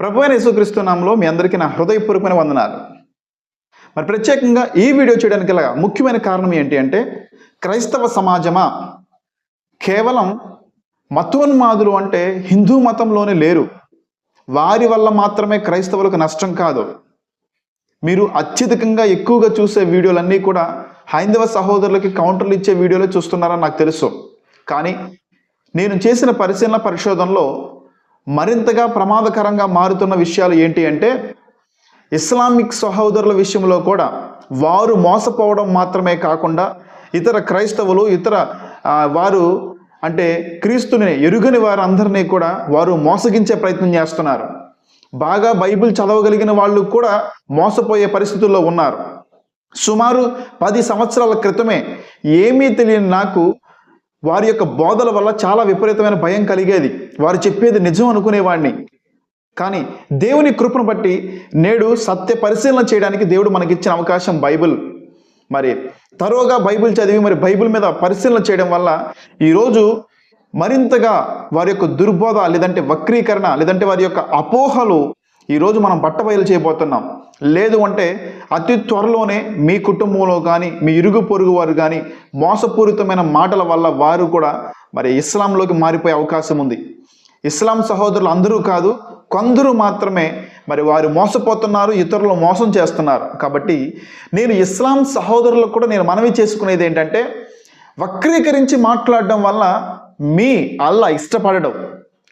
ప్రభు అయిన యేసుక్రీస్తు నామంలో మీ అందరికీ నా హృదయపూర్వకమైన వందనాలు. మరి ప్రత్యేకంగా ఈ వీడియో చేయడానికి గల ముఖ్యమైన కారణం ఏంటి అంటే క్రైస్తవ సమాజమా? కేవలం మతోన్మాదులు అంటే హిందూ మతంలోనే లేరు. వారి వల్ల మాత్రమే క్రైస్తవులకు నష్టం కాదు. మీరు అత్యధికంగా ఎక్కువగా చూసే వీడియోలన్నీ కూడా హైందవ సహోదరులకి కౌంటర్లు ఇచ్చే వీడియోలు చూస్తున్నారని నాకు తెలుసు. కానీ నేను చేసిన పరిశీలన పరిశోధనలో మరింతగా ప్రమాదకరంగా మారుతున్న విషయాలు ఏంటి అంటే ఇస్లామిక్ సహోదరుల విషయంలో కూడా వారు మోసపోవడం మాత్రమే కాకుండా ఇతర క్రైస్తవులు ఇతర వారు అంటే క్రీస్తుని ఎరుగని వారందరినీ కూడా వారు మోసగించే ప్రయత్నం చేస్తున్నారు. బాగా బైబిల్ చదవగలిగిన వాళ్ళు కూడా మోసపోయే పరిస్థితుల్లో ఉన్నారు. సుమారు పది సంవత్సరాల క్రితమే ఏమీ తెలియని నాకు వారి యొక్క బోధల వల్ల చాలా విపరీతమైన భయం కలిగేది. వారు చెప్పేది నిజం అనుకునేవాడిని. కానీ దేవుని కృపను బట్టి నేడు సత్య పరిశీలన చేయడానికి దేవుడు మనకిచ్చిన అవకాశం బైబిల్. మరి తరోగా బైబిల్ చదివి మరి బైబిల్ మీద పరిశీలన చేయడం వల్ల ఈరోజు మరింతగా వారి యొక్క దుర్బోధ లేదంటే వక్రీకరణ లేదంటే వారి యొక్క అపోహలు ఈరోజు మనం బట్టబయలు చేయబోతున్నాం. లేదు అంటే అతి త్వరలోనే మీ కుటుంబంలో కానీ మీ ఇరుగు పొరుగు వారు కానీ మోసపూరితమైన మాటల వల్ల వారు కూడా మరి ఇస్లాంలోకి మారిపోయే అవకాశం ఉంది. ఇస్లాం సహోదరులు అందరూ కాదు కొందరు మాత్రమే మరి వారు మోసపోతున్నారు ఇతరులు మోసం చేస్తున్నారు. కాబట్టి నేను ఇస్లాం సహోదరులకు కూడా నేను మనవి చేసుకునేది ఏంటంటే వక్రీకరించి మాట్లాడడం వల్ల మీ అల్లా ఇష్టపడడం.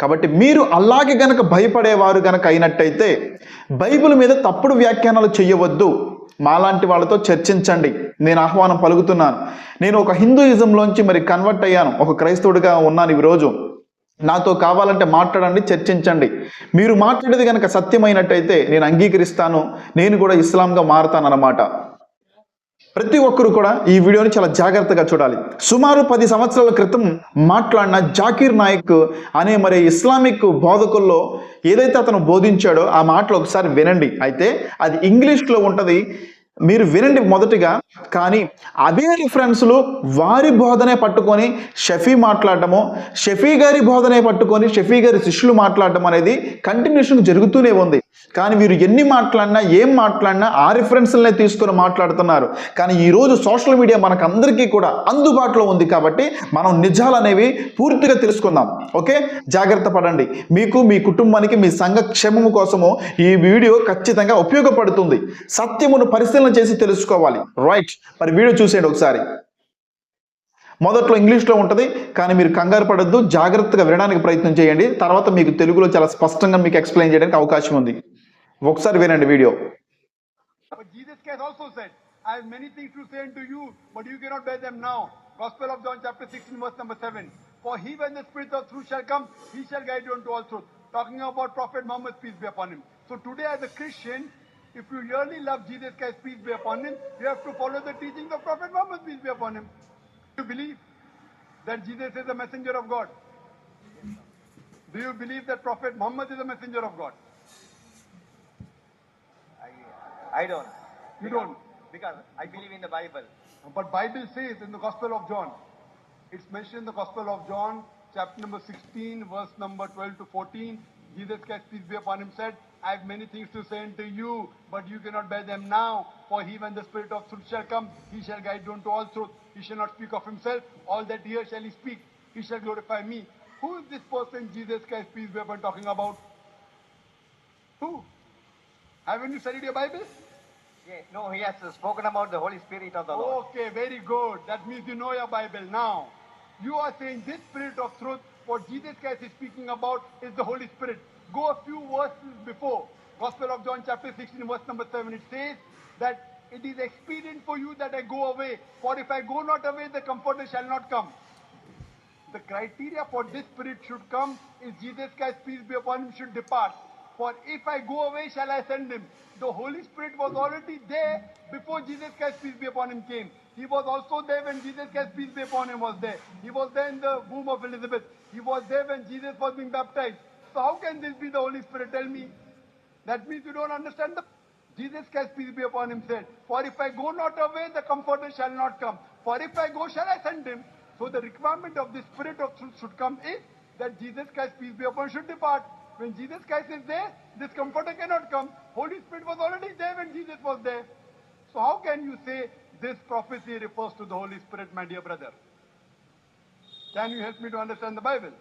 కాబట్టి మీరు అల్లాకి గనక భయపడేవారు గనక అయినట్టయితే బైబిల్ మీద తప్పుడు వ్యాఖ్యానాలు చేయవద్దు మాలాంటి వాళ్ళతో చర్చించండి. నేను ఆహ్వానం పలుకుతున్నాను. నేను ఒక హిందూయిజంలోంచి మరి కన్వర్ట్ అయ్యాను. ఒక క్రైస్తవుడిగా ఉన్నాను ఈ రోజు. నాతో కావాలంటే మాట్లాడండి చర్చించండి. మీరు మాట్లాడేది కనుక సత్యమైనట్టయితే నేను అంగీకరిస్తాను. నేను కూడా ఇస్లాంగా మారతానన్నమాట. ప్రతి ఒక్కరు కూడా ఈ వీడియోని చాలా జాగ్రత్తగా చూడాలి. సుమారు పది సంవత్సరాల క్రితం మాట్లాడిన జాకీర్ నాయక్ అనే మరి ఇస్లామిక్ బోధకుల్లో ఏదైతే అతను బోధించాడో ఆ మాటలు ఒకసారి వినండి. అయితే అది ఇంగ్లీష్లో ఉంటుంది. మీరు వినండి మొదటిగా కానీ అదే రిఫరెన్స్లు వారి బోధనే పట్టుకొని షఫీ మాట్లాడటము షఫీ గారి బోధనే పట్టుకొని షఫీ గారి శిష్యులు మాట్లాడటం అనేది కంటిన్యూషన్ జరుగుతూనే ఉంది. కానీ వీరు ఎన్ని మాట్లాడినా ఏం మాట్లాడినా ఆ రిఫరెన్స్లనే తీసుకొని మాట్లాడుతున్నారు. కానీ ఈరోజు సోషల్ మీడియా మనకు అందరికీ కూడా అందుబాటులో ఉంది కాబట్టి మనం నిజాలు అనేవి పూర్తిగా తెలుసుకుందాం. ఓకే? జాగ్రత్త పడండి. మీకు మీ కుటుంబానికి మీ సంఘ క్షేమము కోసము ఈ వీడియో ఖచ్చితంగా ఉపయోగపడుతుంది. సత్యమును పరిశీలన చేసి తెలుసుకోవాలి రైట్ మరి వీడియో చూసేయండి ఒకసారి మొదట్లో ఇంగ్లీష్లో ఉంటుంది కానీ మీరు కంగారు పడద్దు జాగ్రత్తగా వినడానికి ప్రయత్నం చేయండి తర్వాత మీకు తెలుగులో చాలా స్పష్టంగా మీకు ఎక్స్ప్లెయిన్ చేయడానికి అవకాశం ఉంది ఒకసారి వినండి video I have many things to say unto you, but you cannot bear them now. Gospel of John chapter 16 verse number 7. For he when the Spirit of truth shall come, he shall guide you unto all truth. Talking about Prophet Muhammad, peace be upon him. So today as a Christian, if you really love Jesus Christ, peace be upon him, you have to follow the teachings of Prophet Muhammad, peace be upon him. Do you believe that Jesus is a messenger of God? Do you believe that Prophet Muhammad is a messenger of God? I, I don't. You Because- don't? Because I believe in the Bible. But Bible says in the Gospel of John, it's mentioned in the Gospel of John, chapter number 16, verse number 12 to 14. Jesus Christ, peace be upon him, said, I have many things to say unto you, but you cannot bear them now. For he, when the Spirit of truth shall come, he shall guide you unto all truth. He shall not speak of himself. All that he shall he speak. He shall glorify me. Who is this person, Jesus Christ, peace be upon, talking about? Who? Haven't you studied your Bible? Yeah, no, he has spoken about the Holy Spirit of the Lord. Okay, very good. That means you know your Bible now. You are saying this Spirit of truth, what Jesus Christ is speaking about is the Holy Spirit. Go a few verses before. Gospel of John chapter 16 verse number 7. It says that it is expedient for you that I go away. For if I go not away, the Comforter shall not come. The criteria for this Spirit should come is Jesus Christ, peace be upon him, should depart. For if I go away, shall I send him? The Holy Spirit was already there before Jesus Christ, peace be upon him, came. He was also there when Jesus Christ, peace be upon him, was there. He was there in the womb of Elizabeth. He was there when Jesus was being baptized. So how can this be the Holy Spirit? Tell me. That means you don't understand the Jesus Christ, peace be upon him, said, For if I go not away, the comforter shall not come. For if I go, shall I send him? So the requirement of the Spirit of truth should come is that Jesus Christ, peace be upon him, should depart. When Jesus Christ is there, this comforter cannot come. Holy Spirit was already there when Jesus was there. So how can you say this prophecy refers to the Holy Spirit, my dear brother? Can you help me to understand the Bible?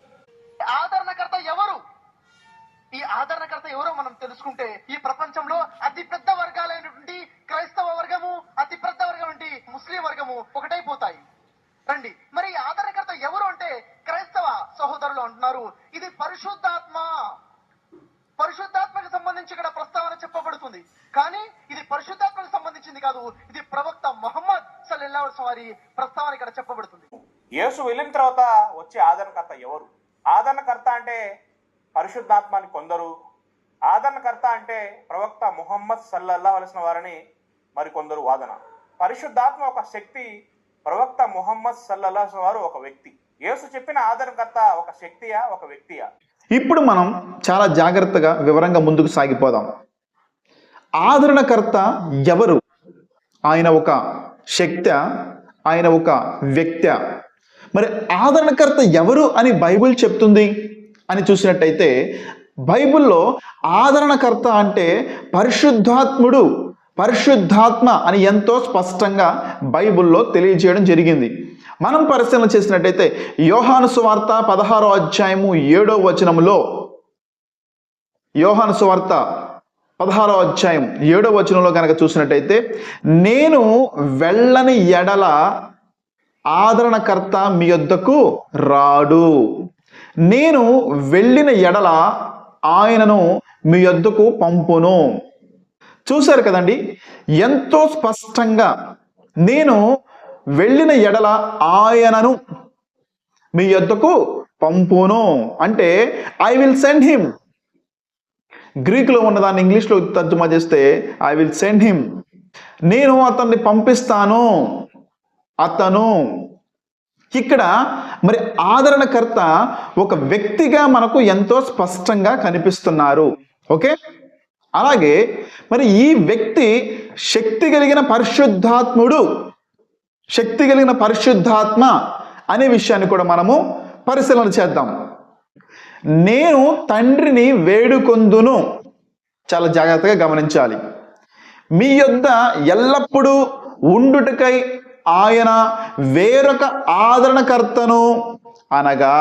ఈ ఆదరణకర్త ఎవరో మనం తెలుసుకుంటే ఈ ప్రపంచంలో అతి పెద్ద వర్గాలైనటువంటి క్రైస్తవ వర్గము అతి పెద్ద వర్గం ఏంటి ముస్లిం వర్గము ఒకటైపోతాయి. రండి. మరి ఈ ఆదరణకర్త ఎవరు అంటే క్రైస్తవ సహోదరులు అంటున్నారు. ఇది పరిశుద్ధాత్మ. పరిశుద్ధాత్మకు సంబంధించి ఇక్కడ ప్రస్తావన చెప్పబడుతుంది. కానీ ఇది పరిశుద్ధాత్మకు సంబంధించింది కాదు. ఇది ప్రవక్త మొహమ్మద్ సల్లల్లాహు వారి ప్రస్తావన ఇక్కడ చెప్పబడుతుంది. యేసు వెళ్ళిన తర్వాత వచ్చే ఆదరణకర్త ఎవరు? ఆదరణకర్త అంటే పరిశుద్ధాత్మాని కొందరు ఆదరణకర్త అంటే ప్రవక్త ముహమ్మద్ సల్లల్లా వలసిన వారని మరికొందరు వాదన. పరిశుద్ధాత్మ ఒక శక్తి ప్రవక్త ముహమ్మద్ సల్లల్లా వారు ఒక వ్యక్తి. యేసు చెప్పిన ఆదరణకర్త ఒక శక్తియా ఒక వ్యక్తియా? ఇప్పుడు మనం చాలా జాగ్రత్తగా వివరంగా ముందుకు సాగిపోదాం. ఆదరణకర్త ఎవరు? ఆయన ఒక శక్తి ఆయన ఒక వ్యక్తి మరి ఆదరణకర్త ఎవరు అని బైబిల్ చెప్తుంది? అని చూసినట్టయితే బైబిల్లో ఆదరణకర్త అంటే పరిశుద్ధాత్ముడు పరిశుద్ధాత్మ అని ఎంతో స్పష్టంగా బైబిల్లో తెలియజేయడం జరిగింది. మనం పరిశీలన చేసినట్టయితే యోహాను సువార్త పదహారో అధ్యాయము ఏడో వచనములో యోహాను సువార్త పదహారో అధ్యాయం ఏడో వచనంలో కనుక చూసినట్టయితే నేను వెళ్ళని ఎడల ఆదరణకర్త మీ యొద్దకు రాడు. నేను వెళ్ళిన ఎడల ఆయనను మీ యొద్దకు పంపును. చూశారు కదండి? ఎంతో స్పష్టంగా నేను వెళ్ళిన ఎడల ఆయనను మీ యొద్దకు పంపును. అంటే ఐ విల్ సెండ్ హిమ్ గ్రీకులో ఉన్నదాన్ని ఇంగ్లీష్లో తర్జుమా చేస్తే ఐ విల్ సెండ్ హిమ్ నేను అతన్ని పంపిస్తాను. అతను ఇక్కడ మరి ఆదరణకర్త ఒక వ్యక్తిగా మనకు ఎంతో స్పష్టంగా కనిపిస్తున్నారు. ఓకే? అలాగే మరి ఈ వ్యక్తి శక్తి కలిగిన పరిశుద్ధాత్ముడు. శక్తి కలిగిన పరిశుద్ధాత్మ అనే విషయాన్ని కూడా మనము పరిశీలన చేద్దాం. నేను తండ్రిని వేడుకొందును. చాలా జాగ్రత్తగా గమనించాలి. మీ యొద్ద ఎల్లప్పుడూ ఉండుటకై ఆయన వేరొక ఆదరణకర్తను అనగా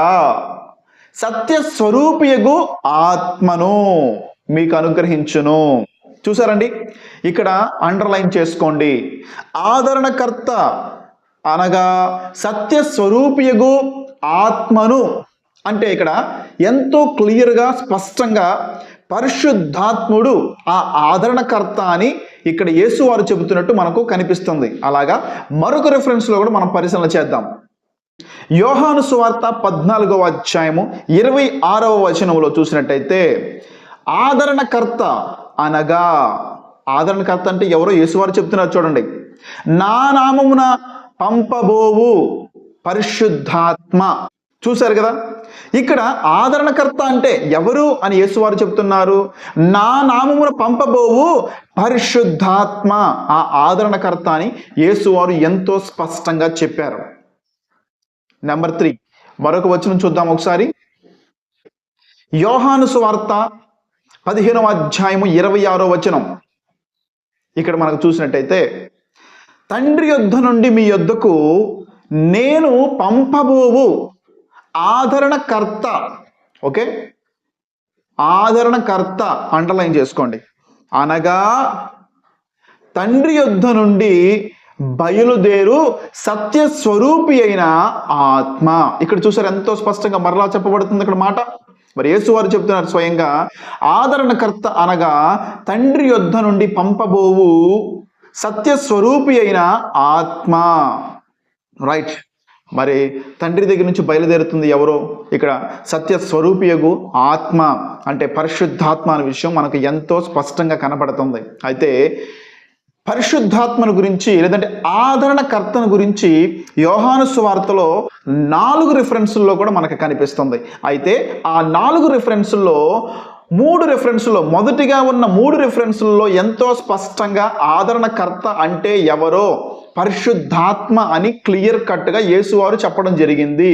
సత్య స్వరూపియగు ఆత్మను మీకు అనుగ్రహించును. చూసారండి? ఇక్కడ అండర్లైన్ చేసుకోండి. ఆదరణకర్త అనగా సత్య స్వరూపియగు ఆత్మను. అంటే ఇక్కడ ఎంతో క్లియర్గా స్పష్టంగా పరిశుద్ధాత్ముడు ఆ ఆదరణకర్త అని ఇక్కడ యేసు వారు చెబుతున్నట్టు మనకు కనిపిస్తుంది. అలాగా మరొక రెఫరెన్స్లో కూడా మనం పరిశీలన చేద్దాం. యోహాను సువార్త పద్నాలుగవ అధ్యాయము ఇరవై ఆరవ వచనంలో చూసినట్టయితే ఆదరణకర్త అనగా ఆదరణకర్త అంటే ఎవరో యేసువారు చెప్తున్నారు చూడండి. నా నామమున పంపబోవు పరిశుద్ధాత్మ. చూశారు కదా? ఇక్కడ ఆదరణకర్త అంటే ఎవరు అని యేసువారు చెప్తున్నారు. నా నామమున పంపబోవు పరిశుద్ధాత్మ. ఆ ఆదరణకర్త అని యేసువారు ఎంతో స్పష్టంగా చెప్పారు. నెంబర్ త్రీ మరొక వచనం చూద్దాం ఒకసారి. యోహాను సువార్త పదిహేనవ అధ్యాయము ఇరవై ఆరో వచనం. ఇక్కడ మనకు చూసినట్టయితే తండ్రి యుద్ధ నుండి మీ యొద్దకు నేను పంపబోవు ఆదరణకర్త. ఓకే? ఆదరణకర్త అండర్లైన్ చేసుకోండి. అనగా తండ్రి యుద్ధ నుండి బయలుదేరు సత్యస్వరూపి అయిన ఆత్మ. ఇక్కడ చూసారు ఎంతో స్పష్టంగా మరలా చెప్పబడుతుంది ఇక్కడ మాట? మరి యేసు వారు చెప్తున్నారు స్వయంగా ఆదరణకర్త అనగా తండ్రి యుద్ధ నుండి పంపబోవు సత్యస్వరూపి అయిన ఆత్మ. రైట్ మరి తండ్రి దగ్గర నుంచి బయలుదేరుతుంది ఎవరో? ఇక్కడ సత్య స్వరూపియగు ఆత్మ అంటే పరిశుద్ధాత్మ అనే విషయం మనకు ఎంతో స్పష్టంగా కనబడుతుంది. అయితే పరిశుద్ధాత్మను గురించి లేదంటే ఆదరణకర్తను గురించి యోహాను సువార్తలో నాలుగు రిఫరెన్సుల్లో కూడా మనకు కనిపిస్తుంది. అయితే ఆ నాలుగు రిఫరెన్సుల్లో మూడు రిఫరెన్సుల్లో మొదటిగా ఉన్న మూడు రిఫరెన్సుల్లో ఎంతో స్పష్టంగా ఆదరణకర్త అంటే ఎవరో? పరిశుద్ధాత్మ అని క్లియర్ కట్గా యేసువారు చెప్పడం జరిగింది.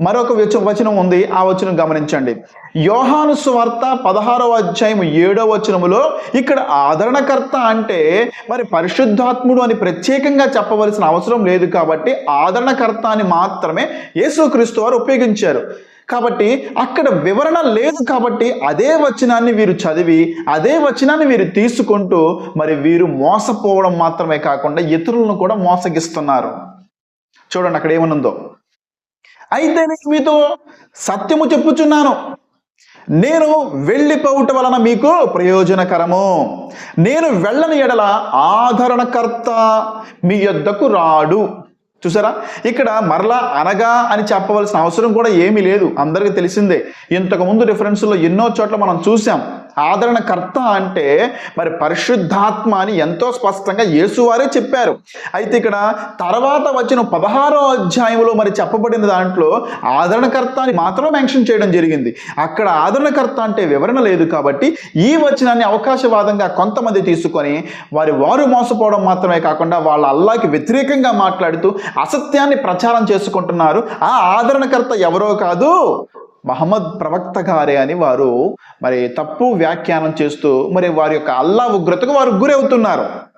మరొక వచనం ఉంది. ఆ వచనం గమనించండి. యోహాను సువార్త పదహారవ అధ్యాయం ఏడవ వచనములో ఇక్కడ ఆదరణకర్త అంటే మరి పరిశుద్ధాత్ముడు అని ప్రత్యేకంగా చెప్పవలసిన అవసరం లేదు కాబట్టి ఆదరణకర్త అని మాత్రమే యేసుక్రీస్తు వారు ఉపయోగించారు. కాబట్టి అక్కడ వివరణ లేదు కాబట్టి అదే వచనాన్ని వీరు చదివి అదే వచనాన్ని వీరు తీసుకుంటూ మరి వీరు మోసపోవడం మాత్రమే కాకుండా ఇతరులను కూడా మోసగిస్తున్నారు. చూడండి అక్కడ ఏమనుందో. అయితే నేను మీతో సత్యము చెప్పుచున్నాను. నేను వెళ్ళిపోవుట వలన మీకు ప్రయోజనకరము. నేను వెళ్ళని ఎడల ఆదరణకర్త మీ యొద్దకు రాడు. చూసారా? ఇక్కడ మరలా అనగా అని చెప్పవలసిన అవసరం కూడా ఏమీ లేదు. అందరికీ తెలిసిందే. ఇంతకుముందు రిఫరెన్స్లో ఎన్నో చోట్ల మనం చూసాం ఆదరణకర్త అంటే మరి పరిశుద్ధాత్మ అని ఎంతో స్పష్టంగా యేసువారే చెప్పారు. అయితే ఇక్కడ తర్వాత వచ్చిన పదహారో అధ్యాయంలో మరి చెప్పబడిన దాంట్లో ఆదరణకర్త అని మాత్రం మెన్షన్ చేయడం జరిగింది. అక్కడ ఆదరణకర్త అంటే వివరణ లేదు కాబట్టి ఈ వచనాన్ని అవకాశవాదంగా కొంతమంది తీసుకొని వారి వారు మోసపోవడం మాత్రమే కాకుండా వాళ్ళ అల్లాకి వ్యతిరేకంగా మాట్లాడుతూ అసత్యాన్ని ప్రచారం చేసుకుంటున్నారు. ఆ ఆదరణకర్త ఎవరో కాదు మహమ్మద్ ప్రవక్త గారే అని వారు మరి తప్పు వ్యాఖ్యానం చేస్తూ మరి వారి యొక్క అల్లా ఉగ్రతకు వారు గురవుతున్నారు.